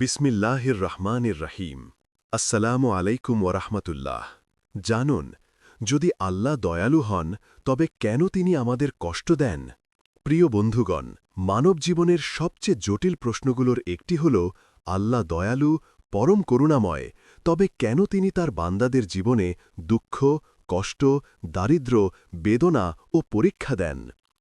বিসমিল্লাহির রহমানির রহিম। আসসালামু আলাইকুম ওরহমতুল্লাহ জানুন, যদি আল্লাহ দয়ালু হন, তবে কেন তিনি আমাদের কষ্ট দেন? প্রিয় বন্ধুগণ, মানব জীবনের সবচেয়ে জটিল প্রশ্নগুলোর একটি হল, আল্লাহ দয়ালু, পরম করুণাময়, তবে কেন তিনি তার বান্দাদের জীবনে দুঃখ, কষ্ট, দারিদ্র্য, বেদনা ও পরীক্ষা দেন?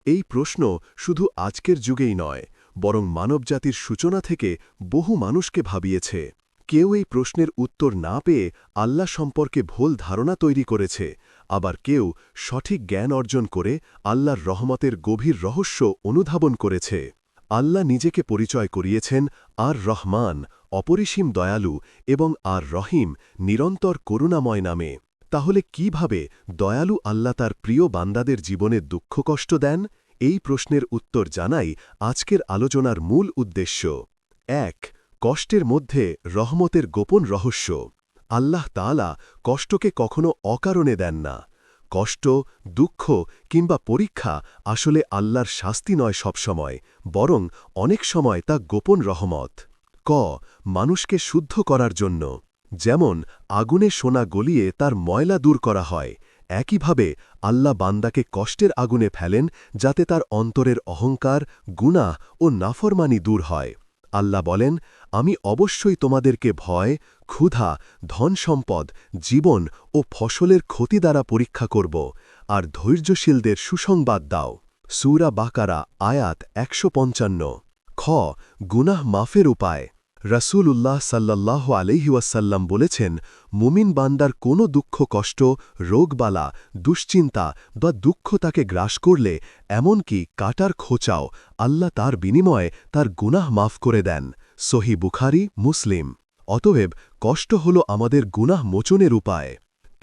এই প্রশ্ন শুধু আজকের যুগেই নয় বরং মানবজাতির সূচনা থেকে বহু মানুষকে ভাবিয়েছে। কেউ এই প্রশ্নের উত্তর না পেয়ে আল্লাহ সম্পর্কে ভুল ধারণা তৈরি করেছে, আবার কেউ সঠিক জ্ঞান অর্জন করে আল্লাহর রহমতের গভীর রহস্য অনুধাবন করেছে। আল্লাহ নিজেকে পরিচয় করিয়েছেন আর রহমান, অপরিসীম দয়ালু এবং আর রহিম নিরন্তর করুণাময় নামে। তাহলে কীভাবে দয়ালু আল্লাহ তার প্রিয় বান্দাদের জীবনে দুঃখ কষ্ট দেন? এই প্রশ্নের উত্তর জানাই আজকের আলোচনার মূল উদ্দেশ্য। এক, কষ্টের মধ্যে রহমতের গোপন রহস্য। আল্লাহ তাআলা কষ্টকে কখনো অকারণে দেন না। কষ্ট, দুঃখ কিংবা পরীক্ষা আসলে আল্লাহর শাস্তি নয় সবসময়, বরং অনেক সময় তা গোপন রহমত। ক, মানুষকে শুদ্ধ করার জন্য। যেমন, আগুনে সোনা গলিয়ে তার ময়লা দূর করা হয় একইভাবে আল্লাহ বান্দাকে কষ্টের আগুনে ফেলেন যাতে তার অন্তরের অহংকার, গুনাহ ও নাফরমানি দূর হয়। আল্লাহ বলেন, আমি অবশ্যই তোমাদেরকে ভয়, ক্ষুধা ধন সম্পদ জীবন ও ফসলের ক্ষতি দ্বারা পরীক্ষা করব আর ধৈর্যশীলদের সুসংবাদ দাও। সুরা বাকারা আয়াত একশো পঞ্চান্ন। খ, গুনাহ মাফের উপায়। রসুল উল্লাহ সাল্লাহ আলহিউসাল্লাম বলেছেন, মুমিন বান্দার কোনো দুঃখ, কষ্ট, রোগবালা, দুশ্চিন্তা বা দুঃখ তাকে গ্রাস করলে এমনকি কাটার খোঁচাও আল্লাহ তার বিনিময়ে তার গুনাহ মাফ করে দেন। সহি বুখারি, মুসলিম। অতএব কষ্ট হল আমাদের গুনাহ মোচনের উপায়।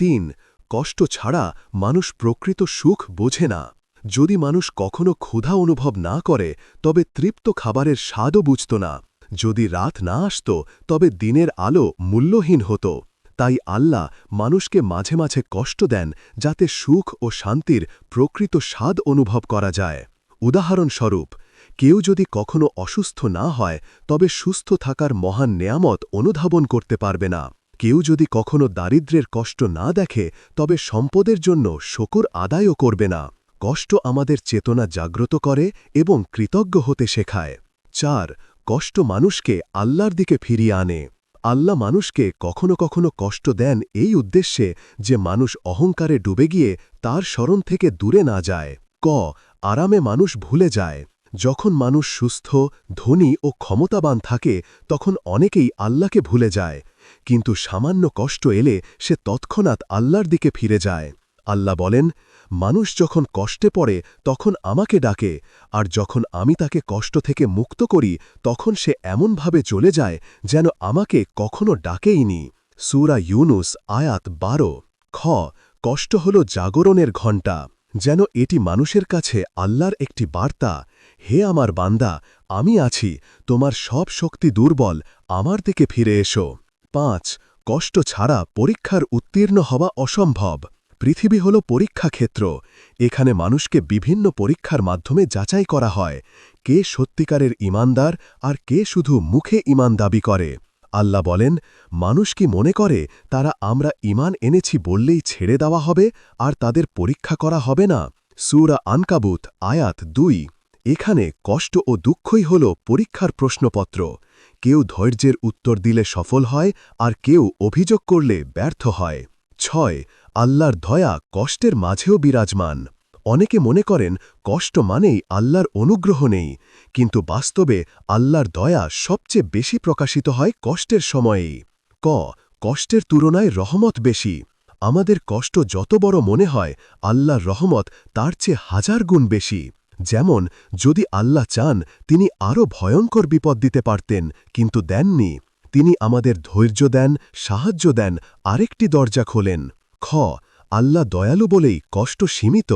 তিন, কষ্ট ছাড়া মানুষ প্রকৃত সুখ বোঝে না। যদি মানুষ কখনো ক্ষুধা অনুভব না করে, তবে তৃপ্ত খাবারের স্বাদও বুঝত না। যদি রাত না আসত, তবে দিনের আলো মূল্যহীন হতো। তাই আল্লাহ মানুষকে মাঝে মাঝে কষ্ট দেন, যাতে সুখ ও শান্তির প্রকৃত স্বাদ অনুভব করা যায়। উদাহরণস্বরূপ, কেউ যদি কখনো অসুস্থ না হয়, তবে সুস্থ থাকার মহান নেয়ামত অনুধাবন করতে পারবে না। কেউ যদি কখনো দারিদ্র্যের কষ্ট না দেখে, তবে সম্পদের জন্য শকুর আদায়ও করবে না। কষ্ট আমাদের চেতনা জাগ্রত করে এবং কৃতজ্ঞ হতে শেখায়। চার কষ্ট মানুষকে আল্লাহর দিকে ফিরিয়ে আনে। আল্লাহ মানুষকে কখনো কখনো কষ্ট দেন এই উদ্দেশ্যে যে মানুষ অহংকারে ডুবে গিয়ে তার স্মরণ থেকে দূরে না যায়। ক, আরামে মানুষ ভুলে যায়। যখন মানুষ সুস্থ, ধনী ও ক্ষমতাবান থাকে, তখন অনেকেই আল্লাহকে ভুলে যায়। কিন্তু সামান্য কষ্ট এলে সে তৎক্ষণাৎ আল্লাহর দিকে ফিরে যায়। আল্লাহ বলেন মানুষ যখন কষ্টে পড়ে, তখন আমাকে ডাকে, আর যখন আমি তাকে কষ্ট থেকে মুক্ত করি, তখন সে এমনভাবে চলে যায় যেন আমাকে কখনো ডাকেইনি। সুরা ইউনুস, আয়াত বারো। খ, কষ্ট হল জাগরণের ঘণ্টা, যেন এটি মানুষের কাছে আল্লাহর একটি বার্তা, হে আমার বান্দা, আমি আছি, তোমার সব শক্তি দুর্বল, আমার দিকে ফিরে এসো। পাঁচ, কষ্ট ছাড়া পরীক্ষার উত্তীর্ণ হওয়া অসম্ভব। পৃথিবী হল পরীক্ষা ক্ষেত্র। এখানে মানুষকে বিভিন্ন পরীক্ষার মাধ্যমে যাচাই করা হয়, কে সত্যিকারের ইমানদার আর কে শুধু মুখে ইমান দাবি করে। আল্লাহ বলেন, মানুষ কি মনে করে তারা আমরা ইমান এনেছি বললেই ছেড়ে দেওয়া হবে আর তাদের পরীক্ষা করা হবে না? সুরা আনকাবুত, আয়াত দুই। এখানে কষ্ট ও দুঃখই হল পরীক্ষার প্রশ্নপত্র। কেউ ধৈর্যের উত্তর দিলে সফল হয় আর কেউ অভিযোগ করলে ব্যর্থ হয়। ছয়। আল্লাহর দয়া কষ্টের মাঝেও বিরাজমান। অনেকে মনে করেন কষ্ট মানেই আল্লাহর অনুগ্রহ নেই, কিন্তু বাস্তবে আল্লাহর দয়া সবচেয়ে বেশি প্রকাশিত হয় কষ্টের সময়েই। ক, কষ্টের তুলনায় রহমত বেশি। আমাদের কষ্ট যত বড় মনে হয়, আল্লাহর রহমত তার চেয়ে হাজার গুণ বেশি। যেমন, যদি আল্লাহ চান, তিনি আরও ভয়ঙ্কর বিপদ দিতে পারতেন, কিন্তু দেননি। তিনি আমাদের ধৈর্য দেন, সাহায্য দেন, আরেকটি দরজা খোলেন। খ, আল্লাহ দয়ালু বলেই কষ্ট সীমিত।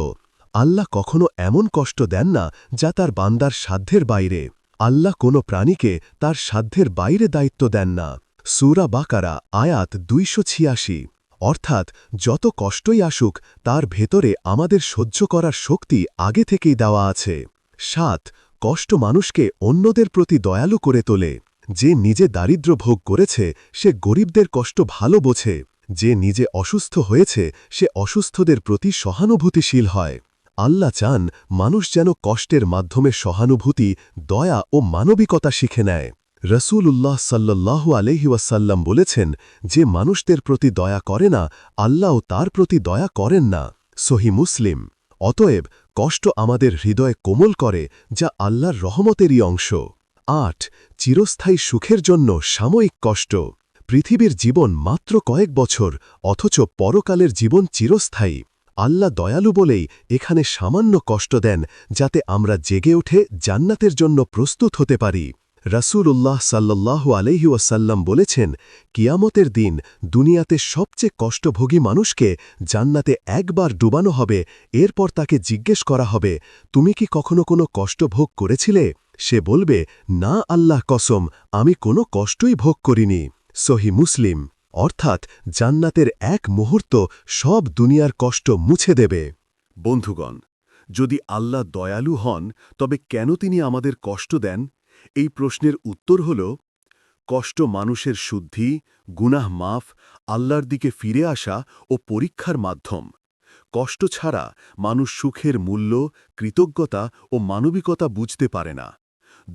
আল্লাহ কখনো এমন কষ্ট দেন না যা তার বান্দার সাধ্যের বাইরে। আল্লাহ কোনো প্রাণীকে তার সাধ্যের বাইরে দায়িত্ব দেন না। সুরা বাকারা, আয়াত দুইশো ছিয়াশি। অর্থাৎ, যত কষ্টই আসুক, তার ভেতরে আমাদের সহ্য করার শক্তি আগে থেকেই দেওয়া আছে। সাত, কষ্ট মানুষকে অন্যদের প্রতি দয়ালু করে তোলে। যে নিজে দারিদ্র ভোগ করেছে, সে গরিবদের কষ্ট ভালো বোঝে। যে নিজে অসুস্থ হয়েছে, সে অসুস্থদের প্রতি সহানুভূতিশীল হয়। আল্লাহ চান মানুষ যেন কষ্টের মাধ্যমে সহানুভূতি, দয়া ও মানবিকতা শিখে নেয়। রসুল উল্লাহ সাল্লাল্লাহু আলহি ওয়াসাল্লাম বলেছেন, যে মানুষদের প্রতি দয়া করে না আল্লাহও তার প্রতি দয়া করেন না। সহি মুসলিম। অতএব কষ্ট আমাদের হৃদয়ে কোমল করে, যা আল্লাহর রহমতেরই অংশ। আট, চিরস্থায়ী সুখের জন্য সাময়িক কষ্ট। পৃথিবীর জীবন মাত্র কয়েক বছর, অথচ পরকালের জীবন চিরস্থায়ী। আল্লাহ দয়ালু বলেই এখানে সামান্য কষ্ট দেন, যাতে আমরা জেগে উঠে জান্নাতের জন্য প্রস্তুত হতে পারি। রাসূলুল্লাহ সাল্লাল্লাহু আলহি ওয়াসাল্লাম বলেছেন, কিয়ামতের দিন দুনিয়াতে সবচেয়ে কষ্টভোগী মানুষকে জান্নাতে একবার ডুবানো হবে, এরপর তাকে জিজ্ঞেস করা হবে, তুমি কি কখনো কোনো কষ্ট ভোগ করেছিলে? সে বলবে, না আল্লাহ কসম, আমি কোনো কষ্টই ভোগ করিনি। সহি মুসলিম, অর্থাৎ জান্নাতের এক মুহূর্ত সব দুনিয়ার কষ্ট মুছে দেবে। বন্ধুগণ, যদি আল্লাহ দয়ালু হন, তবে কেন তিনি আমাদের কষ্ট দেন? এই প্রশ্নের উত্তর হল, কষ্ট মানুষের শুদ্ধি, গুনাহ মাফ, আল্লাহর দিকে ফিরে আসা ও পরীক্ষার মাধ্যম। কষ্ট ছাড়া মানুষ সুখের মূল্য, কৃতজ্ঞতা ও মানবিকতা বুঝতে পারে না।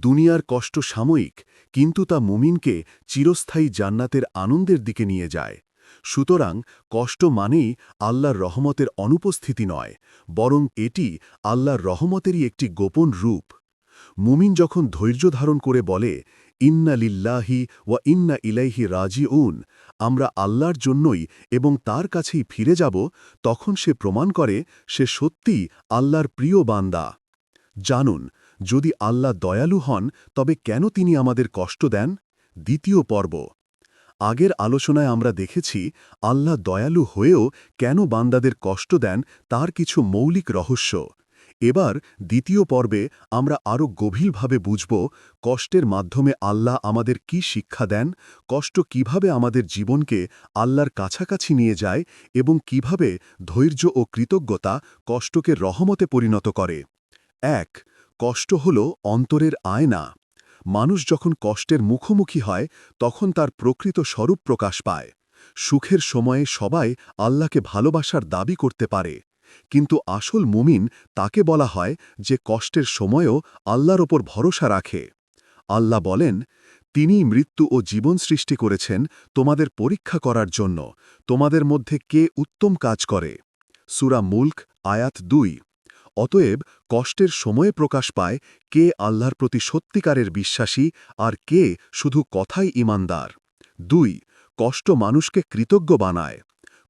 দুনিয়ার কষ্ট সাময়িক, কিন্তু তা মুমিনকে চিরস্থায়ী জান্নাতের আনন্দের দিকে নিয়ে যায়। সুতরাং কষ্ট মানেই আল্লাহর রহমতের অনুপস্থিতি নয়, বরং এটি আল্লাহর রহমতেরই একটি গোপন রূপ। মুমিন যখন ধৈর্য ধারণ করে বলে, ইন্না লিল্লাহি ওয়া ইন্না ইলাইহি রাজি উন আমরা আল্লাহর জন্যই এবং তার কাছেই ফিরে যাব, তখন সে প্রমাণ করে, সে সত্যি আল্লাহর প্রিয় বান্দা। জানুন যদি আল্লাহ দয়ালু হন, তবে কেন তিনি আমাদের কষ্ট দেন? দ্বিতীয় পর্ব। আগের আলোচনায় আমরা দেখেছি, আল্লাহ দয়ালু হয়েও কেন বান্দাদের কষ্ট দেন, তার কিছু মৌলিক রহস্য। এবার দ্বিতীয় পর্বে আমরা আরও গভীরভাবে বুঝব, কষ্টের মাধ্যমে আল্লাহ আমাদের কি শিক্ষা দেন, কষ্ট কীভাবে আমাদের জীবনকে আল্লাহর কাছাকাছি নিয়ে যায়, এবং কীভাবে ধৈর্য ও কৃতজ্ঞতা কষ্টকে রহমতে পরিণত করে। এক কষ্ট হল অন্তরের আয়না। মানুষ যখন কষ্টের মুখোমুখি হয়, তখন তার প্রকৃত স্বরূপ প্রকাশ পায়। সুখের সময়ে সবাই আল্লাহকে ভালোবাসার দাবি করতে পারে। কিন্তু আসল মুমিন তাকে বলা হয় যে কষ্টের সময়ও আল্লাহর ওপর ভরসা রাখে। আল্লাহ বলেন, তিনি মৃত্যু ও জীবন সৃষ্টি করেছেন তোমাদের পরীক্ষা করার জন্য। তোমাদের মধ্যে কে উত্তম কাজ করে? সুরা মুল্ক, আয়াত দুই। অতএব কষ্টের সময়ে প্রকাশ পায় কে আল্লাহর প্রতি সত্যিকারের বিশ্বাসী আর কে শুধু কথাই ইমানদার। দুই, কষ্ট মানুষকে কৃতজ্ঞ বানায়।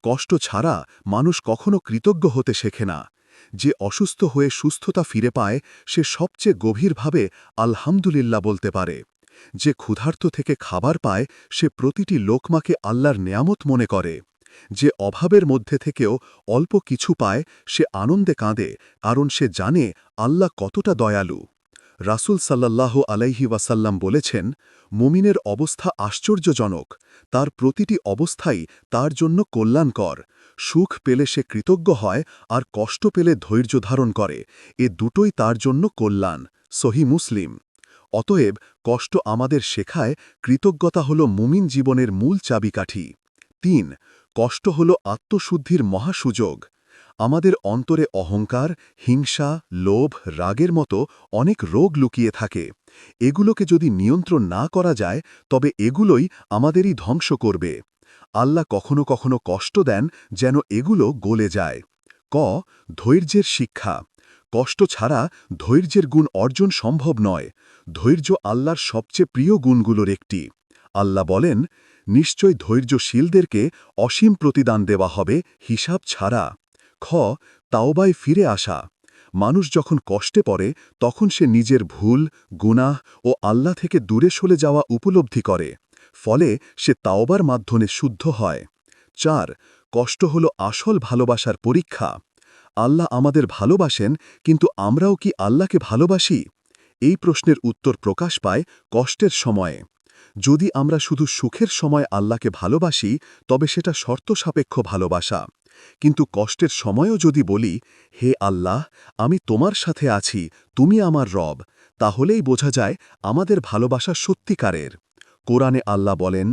কষ্ট ছাড়া মানুষ কখনো কৃতজ্ঞ হতে শেখে না। যে অসুস্থ হয়ে সুস্থতা ফিরে পায়, সে সবচেয়ে গভীরভাবে আলহামদুলিল্লাহ বলতে পারে। যে ক্ষুধার্ত থেকে খাবার পায়, সে প্রতিটি লোকমাকে আল্লাহর নেয়ামত মনে করে। যে অভাবের মধ্যে থেকেও অল্প কিছু পায়, সে আনন্দে কাঁদে, কারণ সে জানে আল্লাহ কতটা দয়ালু। রাসুল সাল্লাহ আলাইহি ওয়াসাল্লাম বলেছেন, মুমিনের অবস্থা আশ্চর্যজনক। তার প্রতিটি অবস্থাই তার জন্য কল্যাণকর। সুখ পেলে সে কৃতজ্ঞ হয় আর কষ্ট পেলে ধৈর্য ধারণ করে। এ দুটোই তার জন্য কল্যাণ। সহি মুসলিম। অতএব কষ্ট আমাদের শেখায় কৃতজ্ঞতা হল মুমিন জীবনের মূল চাবিকাঠি। তিন কষ্ট হল আত্মশুদ্ধির মহাসুযোগ। আমাদের অন্তরে অহংকার, হিংসা, লোভ, রাগের মতো অনেক রোগ লুকিয়ে থাকে। এগুলোকে যদি নিয়ন্ত্রণ না করা যায়, তবে এগুলোই আমাদেরই ধ্বংস করবে। আল্লাহ কখনো কখনো কষ্ট দেন যেন এগুলো গলে যায়। ক, ধৈর্যের শিক্ষা। কষ্ট ছাড়া ধৈর্যের গুণ অর্জন সম্ভব নয়। ধৈর্য আল্লাহর সবচেয়ে প্রিয় গুণগুলোর একটি। আল্লাহ বলেন নিশ্চয় ধৈর্যশীলদেরকে অসীম প্রতিদান দেওয়া হবে হিসাব ছাড়া। খ, তাওবায় ফিরে আসা। মানুষ যখন কষ্টে পড়ে, তখন সে নিজের ভুল, গুনাহ ও আল্লাহ থেকে দূরে সরে যাওয়া উপলব্ধি করে। ফলে সে তাওবার মাধ্যমে শুদ্ধ হয়। চার, কষ্ট হল আসল ভালোবাসার পরীক্ষা। আল্লাহ আমাদের ভালোবাসেন, কিন্তু আমরাও কি আল্লাহকে ভালোবাসি? এই প্রশ্নের উত্তর প্রকাশ পায় কষ্টের সময়ে। যদি আমরা শুধু সুখের সময় আল্লাহকে ভালোবাসি, তবে সেটা শর্ত সাপেক্ষ ভালোবাসা। কিন্তু কষ্টের সময়ও যদি বলি, হে আল্লাহ, আমি তোমার সাথে আছি, তুমি আমার রব তাহলেই বোঝা যায় আমাদের ভালোবাসা সত্যিকারের। কোরআনে আল্লাহ বলেন,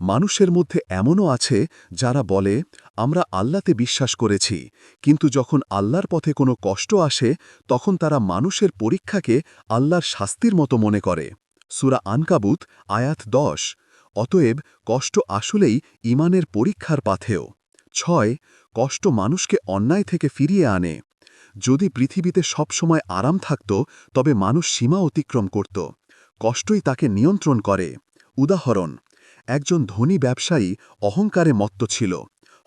মানুষের মধ্যে এমনও আছে যারা বলে, আমরা আল্লাতে বিশ্বাস করেছি, কিন্তু যখন আল্লাহর পথে কোনো কষ্ট আসে, তখন তারা মানুষের পরীক্ষাকে আল্লাহর শাস্তির মতো মনে করে সুরা আনকাবুত, আয়াত দশ। অতএব কষ্ট আসলেই ইমানের পরীক্ষার পাথেও ছয়, কষ্ট মানুষকে অন্যায় থেকে ফিরিয়ে আনে। যদি পৃথিবীতে সবসময় আরাম থাকত, তবে মানুষ সীমা অতিক্রম করত। কষ্টই তাকে নিয়ন্ত্রণ করে। উদাহরণ, একজন ধনী ব্যবসায়ী অহংকারে মত্ত ছিল।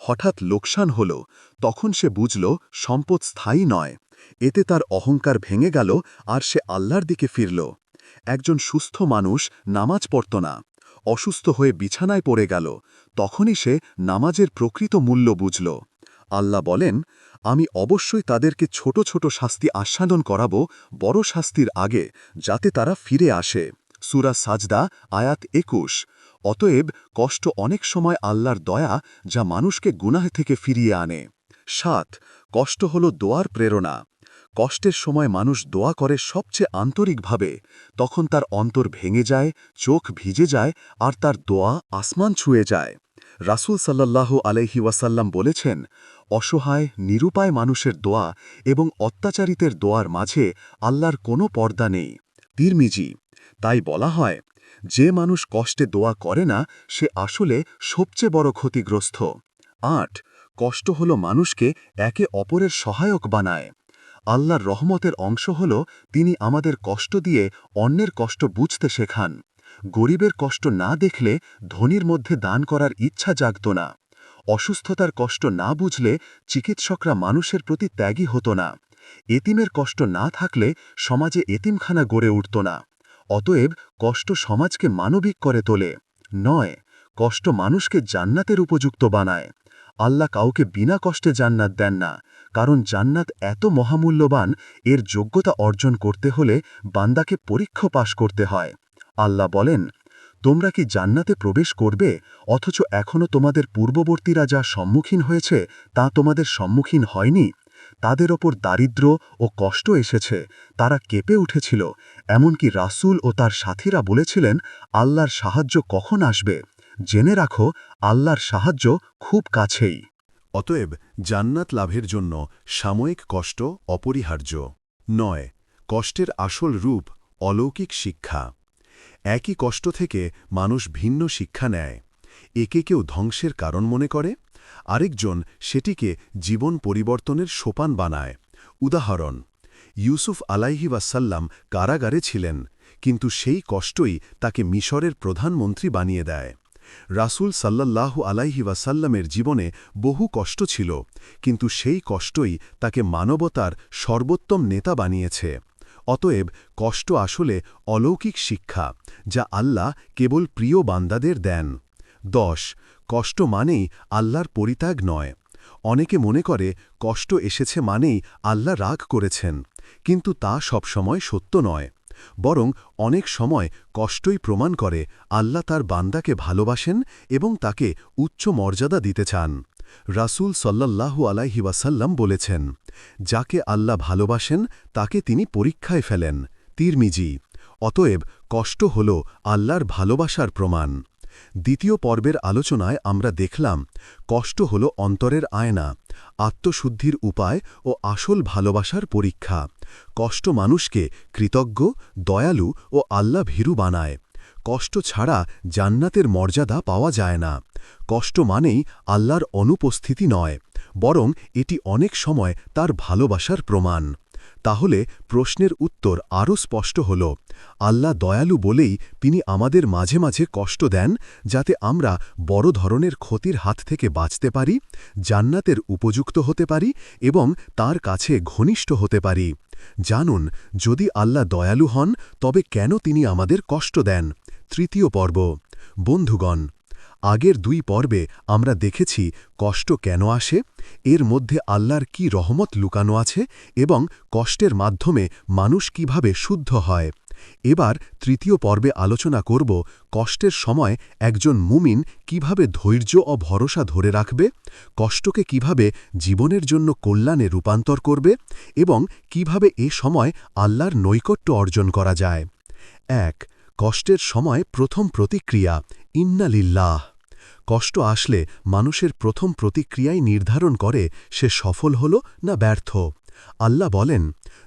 হঠাৎ লোকসান হল, তখন সে বুঝল সম্পদ স্থায়ী নয়। এতে তার অহংকার ভেঙে গেল আর সে আল্লাহর দিকে ফিরল। একজন সুস্থ মানুষ নামাজ পড়ত না। অসুস্থ হয়ে বিছানায় পড়ে গেল। তখনই সে নামাজের প্রকৃত মূল্য বুঝল। আল্লাহ বলেন, আমি অবশ্যই তাদেরকে ছোট ছোট শাস্তি আস্বাদন করাব বড় শাস্তির আগে, যাতে তারা ফিরে আসে। সুরা সাজদা, আয়াত একুশ। অতএব কষ্ট অনেক সময় আল্লাহর দয়া যা মানুষকে গুনাহ থেকে ফিরিয়ে আনে। সাত, কষ্ট হল দোয়ার প্রেরণা। কষ্টের সময় মানুষ দোয়া করে সবচেয়ে আন্তরিকভাবে, তখন তার অন্তর ভেঙে যায়, চোখ ভিজে যায়, আর তার দোয়া আসমান ছুঁয়ে যায়। রাসুল সাল্লাল্লাহু আলহি ওয়াসাল্লাম বলেছেন, অসহায়, নিরুপায় মানুষের দোয়া এবং অত্যাচারিতের দোয়ার মাঝে আল্লাহর কোনো পর্দা নেই। তিরমিজি, তাই বলা হয়, যে মানুষ কষ্টে দোয়া করে না, সে আসলে সবচেয়ে বড় ক্ষতিগ্রস্ত। আট, কষ্ট হল মানুষকে একে অপরের সহায়ক বানায়। আল্লাহর রহমতের অংশ হল তিনি আমাদের কষ্ট দিয়ে অন্যের কষ্ট বুঝতে শেখান। গরিবের কষ্ট না দেখলে ধনির মধ্যে দান করার ইচ্ছা জাগত না। অসুস্থতার কষ্ট না বুঝলে চিকিৎসকরা মানুষের প্রতি ত্যাগী হতো না। এতিমের কষ্ট না থাকলে সমাজে এতিমখানা গড়ে উঠত না। অতএব কষ্ট সমাজকে মানবিক করে তোলে। নয়, কষ্ট মানুষকে জান্নাতের উপযুক্ত বানায়। আল্লাহ কাউকে বিনা কষ্টে জান্নাত দেন না। কারণ জান্নাত এত মহামূল্যবান, এর যোগ্যতা অর্জন করতে হলে বান্দাকে পরীক্ষা পাশ করতে হয়। আল্লাহ বলেন, তোমরা কি জান্নাতে প্রবেশ করবে? অথচ এখনও তোমাদের পূর্ববর্তীরা যা সম্মুখীন হয়েছে, তা তোমাদের সম্মুখীন হয়নি। তাদের ওপর দারিদ্র ও কষ্ট এসেছে, তারা কেঁপে উঠেছিল। এমনকি রাসূল ও তার সাথীরা বলেছিলেন, আল্লাহর সাহায্য কখন আসবে? জেনে রাখো, আল্লাহর সাহায্য খুব কাছেই। অতএব জান্নাত লাভের জন্য সাময়িক কষ্ট অপরিহার্য। নয়, কষ্টের আসল রূপ অলৌকিক শিক্ষা। একই কষ্ট থেকে মানুষ ভিন্ন শিক্ষা নেয়। একে কেউ ধ্বংসের কারণ মনে করে, আরেকজন সেটিকে জীবন পরিবর্তনের সোপান বানায়। উদাহরণ, ইউসুফ আলাইহি ওয়াসাল্লাম কারাগারে ছিলেন, কিন্তু সেই কষ্টই তাকে মিশরের প্রধানমন্ত্রী বানিয়ে দেয়। রাসুল সাল্লাল্লাহু আলাইহি ওয়াসাল্লামের জীবনে বহু কষ্ট ছিল, কিন্তু সেই কষ্টই তাকে মানবতার সর্বোত্তম নেতা বানিয়েছে। অতএব কষ্ট আসলে অলৌকিক শিক্ষা, যা আল্লাহ কেবল প্রিয় বান্দাদের দেন। দশ, কষ্ট মানেই আল্লাহর পরিত্যাগ নয়। অনেকে মনে করে কষ্ট এসেছে মানেই আল্লাহ রাগ করেছেন, কিন্তু তা সবসময় সত্য নয়। বরং অনেক সময় কষ্টই প্রমাণ করে আল্লাহ তার বান্দাকে ভালোবাসেন এবং তাকে উচ্চ মর্যাদা দিতে চান। রাসুল সাল্লাহু আলাইহি ওয়াসাল্লাম বলেছেন, যাকে আল্লাহ ভালোবাসেন, তাকে তিনি পরীক্ষায় ফেলেন। তীরমিজি, অতএব কষ্ট হল আল্লাহর ভালোবাসার প্রমাণ। দ্বিতীয় পর্বের আলোচনায় আমরা দেখলাম, কষ্ট হল অন্তরের আয়না, আত্মশুদ্ধির উপায় ও আসল ভালোবাসার পরীক্ষা। কষ্ট মানুষকে কৃতজ্ঞ, দয়ালু ও আল্লাহ ভীরু বানায়। কষ্ট ছাড়া জান্নাতের মর্যাদা পাওয়া যায় না। কষ্ট মানেই আল্লাহর অনুপস্থিতি নয়, বরং এটি অনেক সময় তার ভালোবাসার প্রমাণ। তাহলে প্রশ্নের উত্তর আরও স্পষ্ট হল, আল্লাহ দয়ালু বলেই তিনি আমাদের মাঝে মাঝে কষ্ট দেন যাতে আমরা বড় ধরনের ক্ষতির হাত থেকে বাঁচতে পারি, জান্নাতের উপযুক্ত হতে পারি এবং তার কাছে ঘনিষ্ঠ হতে পারি। জানুন, যদি আল্লাহ দয়ালু হন, তবে কেন তিনি আমাদের কষ্ট দেন? তৃতীয় পর্ব। বন্ধুগণ আগের দুই পর্বে আমরা দেখেছি কষ্ট কেন আসে, এর মধ্যে আল্লাহর কি রহমত লুকানো আছে এবং কষ্টের মাধ্যমে মানুষ কীভাবে শুদ্ধ হয়। এবার তৃতীয় পর্বে আলোচনা করব কষ্টের সময় একজন মুমিন কীভাবে ধৈর্য ও ভরসা ধরে রাখবে, কষ্টকে কীভাবে জীবনের জন্য কল্যাণে রূপান্তর করবে এবং কীভাবে এ সময় আল্লাহর নৈকট্য অর্জন করা যায়। এক কষ্টের সময় প্রথম প্রতিক্রিয়া, ইন্নালিল্লাহ। কষ্ট আসলে মানুষের প্রথম প্রতিক্রিয়াই নির্ধারণ করে সে সফল হল না ব্যর্থ। আল্লাহ বলেন,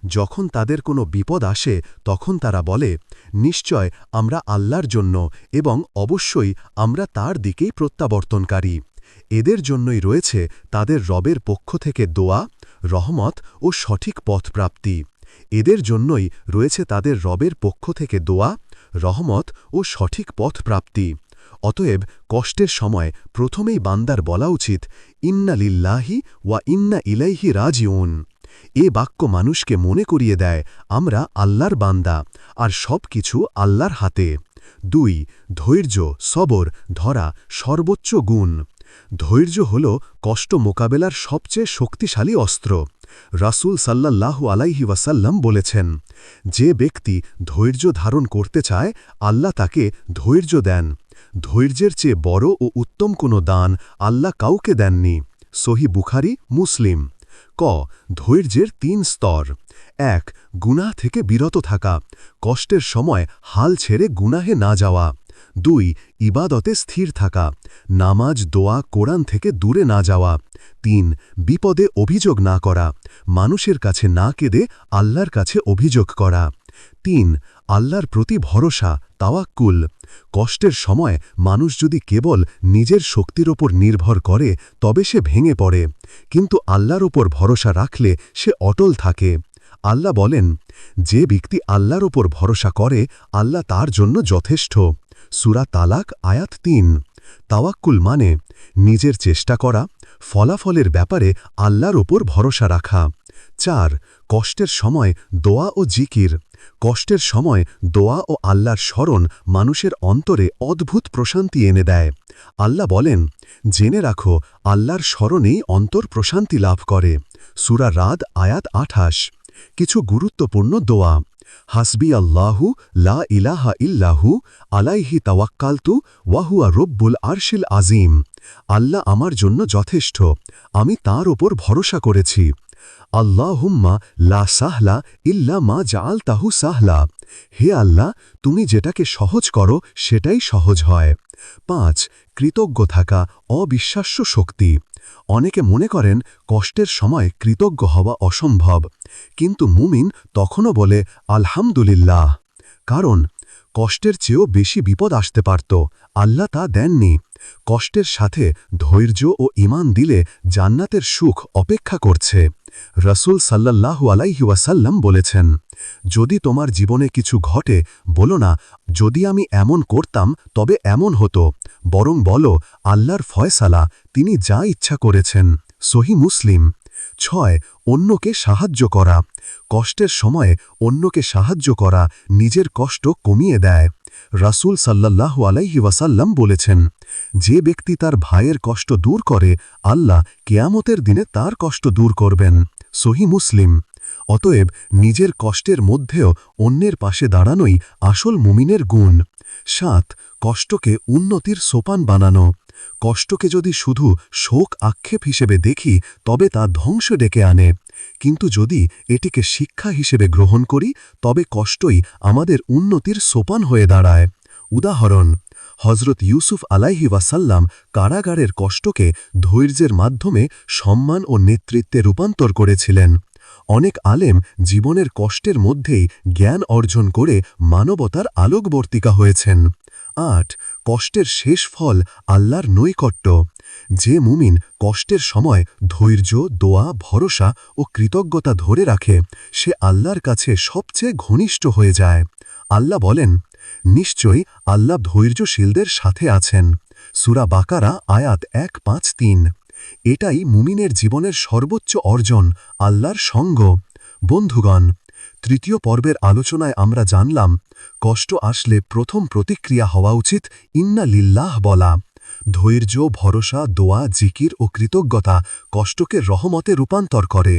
যখন তাদের কোনো বিপদ আসে, তখন তারা বলে, নিশ্চয় আমরা আল্লাহর জন্য এবং অবশ্যই আমরা তার দিকেই প্রত্যাবর্তনকারী। এদের জন্যই রয়েছে তাদের রবের পক্ষ থেকে দোয়া, রহমত ও সঠিক পথপ্রাপ্তি। এদের জন্যই রয়েছে তাদের রবের পক্ষ থেকে দোয়া রহমত ও সঠিক পথ প্রাপ্তি। অতএব কষ্টের সময় প্রথমেই বান্দার বলা উচিত, ইন্না লিল্লাহি ওয়া ইন্না ইলাইহি রাজিউন। এ বাক্য মানুষকে মনে করিয়ে দেয়, আমরা আল্লাহর বান্দা, আর সব কিছু আল্লাহর হাতে। দুই, ধৈর্য, সবর, ধরা, সর্বোচ্চ গুণ। ধৈর্য হল কষ্ট মোকাবেলার সবচেয়ে শক্তিশালী অস্ত্র। রাসূল সাল্লাল্লাহু আলাইহি ওয়াসাল্লাম বলেছেন, যে ব্যক্তি ধৈর্য ধারণ করতে চায়, আল্লাহ তাকে ধৈর্য দেন। ধৈর্যের চেয়ে বড় ও উত্তম কোনো দান আল্লাহ কাউকে দেননি। সহি বুখারি, মুসলিম। ক, ধৈর্যের তিন স্তর। এক, গুনাহ থেকে বিরত থাকা। কষ্টের সময় হাল ছেড়ে গুনাহে না যাওয়া। দুই, ইবাদতে স্থির থাকা, নামাজ, দোয়া, কোরআন থেকে দূরে না যাওয়া, তিন, বিপদে অভিযোগ না করা, মানুষের কাছে না কেঁদে আল্লাহর কাছে অভিযোগ করা, তিন, আল্লাহর প্রতি ভরসা, তাওয়াক্কুল, কষ্টের সময় মানুষ যদি কেবল নিজের শক্তির ওপর নির্ভর করে, তবে সে ভেঙে পড়ে, কিন্তু আল্লাহর ওপর ভরসা রাখলে সে অটল থাকে, আল্লাহ বলেন, যে ব্যক্তি আল্লাহর ওপর ভরসা করে, আল্লাহ তার জন্য যথেষ্ট। সুরা তালাক আয়াত তিন। তাওয়াক্কুল মানে নিজের চেষ্টা করা, ফলাফলের ব্যাপারে আল্লাহর ওপর ভরসা রাখা। চার, কষ্টের সময় দোয়া ও জিকির। কষ্টের সময় দোয়া ও আল্লাহর স্মরণ মানুষের অন্তরে অদ্ভুত প্রশান্তি এনে দেয়। আল্লাহ বলেন, জেনে রাখো, আল্লাহর স্মরণেই অন্তর প্রশান্তি লাভ করে। সুরা রাদ আয়াত আঠাশ। কিছু গুরুত্বপূর্ণ দোয়া। হাসবি আল্লাহু লা ইলাহা ইল্লাহু আলাইহি তাওয়াক্কালতু ওয়াহুয়া রব্বুল আরশিল আজিম আল্লাহ আমার জন্য যথেষ্ট, আমি তার ওপর ভরসা করেছি। আল্লাহুম্মা লা সাহলা ইল্লা মা জাল তাহু সাহলা। হে আল্লাহ, তুমি যেটাকে সহজ করো সেটাই সহজ হয়। পাঁচ, কৃতজ্ঞ থাকা অবিশ্বাস্য শক্তি। অনেকে মনে করেন কষ্টের সময় কৃতজ্ঞ হওয়া অসম্ভব, কিন্তু মুমিন তখনও বলে, আলহামদুলিল্লাহ। কারণ কষ্টের চেয়েও বেশি বিপদ আসতে পারত, আল্লাহ তা দেননি। কষ্টের সাথে ধৈর্য ও ইমান দিলে জান্নাতের সুখ অপেক্ষা করছে। রসুল সাল্লাহু আলাইহি ওয়াসাল্লাম বলেছেন, যদি তোমার জীবনে কিছু ঘটে, বলো না, যদি আমি এমন করতাম, তবে এমন হতো। বরং বলো, আল্লাহর ফয়সালা, তিনি যা ইচ্ছা করেছেন। সহি মুসলিম। ছয় অন্যকে সাহায্য করা। কষ্টের সময়ে অন্যকে সাহায্য করা নিজের কষ্ট কমিয়ে দেয়। রাসূল সাল্লাল্লাহু আলাইহি ওয়াসাল্লাম বলেছেন, যে ব্যক্তি তার ভাইয়ের কষ্ট দূর করে, আল্লাহ কেয়ামতের দিনে তার কষ্ট দূর করবেন। সহি মুসলিম। অতএব নিজের কষ্টের মধ্যেও অন্যের পাশে দাঁড়ানোই আসল মুমিনের গুণ। সাত, কষ্টকে উন্নতির সোপান বানানো। কষ্টকে যদি শুধু শোক আক্ষেপ হিসেবে দেখি, তবে তা ধ্বংস ডেকে আনে। কিন্তু যদি এটিকে শিক্ষা হিসেবে গ্রহণ করি, তবে কষ্টই আমাদের উন্নতির সোপান হয়ে দাঁড়ায়। উদাহরণ হজরত ইউসুফ আলাইহি ওয়াসাল্লাম কারাগারের কষ্টকে ধৈর্যের মাধ্যমে সম্মান ও নেতৃত্বে রূপান্তর করেছিলেন। অনেক আলেম জীবনের কষ্টের মধ্যেই জ্ঞান অর্জন করে মানবতার আলোকবর্তিকা হয়েছেন। আট, কষ্টের শেষ ফল আল্লাহর নৈকট্য। যে মুমিন কষ্টের সময় ধৈর্য, দোয়া, ভরসা ও কৃতজ্ঞতা ধরে রাখে, সে আল্লাহর কাছে সবচেয়ে ঘনিষ্ঠ হয়ে যায়। আল্লাহ বলেন, নিশ্চয়ই আল্লাহ ধৈর্যশীলদের সাথে আছেন। সুরা বাকারা, আয়াত এক পাঁচ তিন। এটাই মুমিনের জীবনের সর্বোচ্চ অর্জন, আল্লাহর সঙ্গ। বন্ধুগণ, তৃতীয় পর্বের আলোচনায় আমরা জানলাম, কষ্ট আসলে প্রথম প্রতিক্রিয়া হওয়া উচিত ইন্না লিল্লাহ বলা। ধৈর্য, ভরসা, দোয়া, জিকির ও কৃতজ্ঞতা কষ্টকে রহমতে রূপান্তর করে।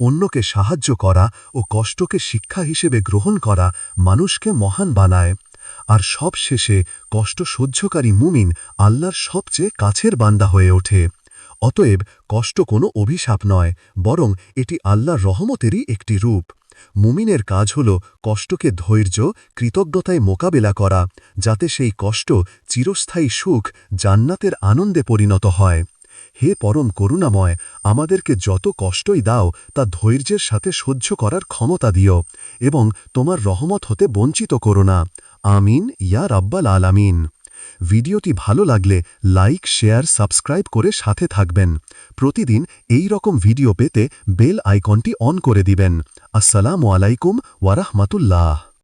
অন্যকে সাহায্য করা ও কষ্টকে শিক্ষা হিসেবে গ্রহণ করা মানুষকে মহান বানায়। আর সব শেষে কষ্ট সহ্যকারী মুমিন আল্লাহর সবচেয়ে কাছের বান্দা হয়ে ওঠে। অতএব কষ্ট কোনো অভিশাপ নয়, বরং এটি আল্লাহর রহমতেরই একটি রূপ। মুমিনের কাজ হল কষ্টকে ধৈর্য, কৃতজ্ঞতায় মোকাবেলা করা, যাতে সেই কষ্ট চিরস্থায়ী সুখ জান্নাতের আনন্দে পরিণত হয়। হে পরম করুণাময়, আমাদেরকে যত কষ্টই দাও, তা ধৈর্যের সাথে সহ্য করার ক্ষমতা দিও, এবং তোমার রহমত হতে বঞ্চিত করো না। আমিন, ইয়া রাব্বাল আলামিন। ভিডিওটি ভালো লাগলে লাইক, শেয়ার, সাবস্ক্রাইব করে সাথে থাকবেন। প্রতিদিন এই রকম ভিডিও পেতে বেল আইকনটি অন করে দিবেন। আসসালামু আলাইকুম ওয়ারাহমাতুল্লাহ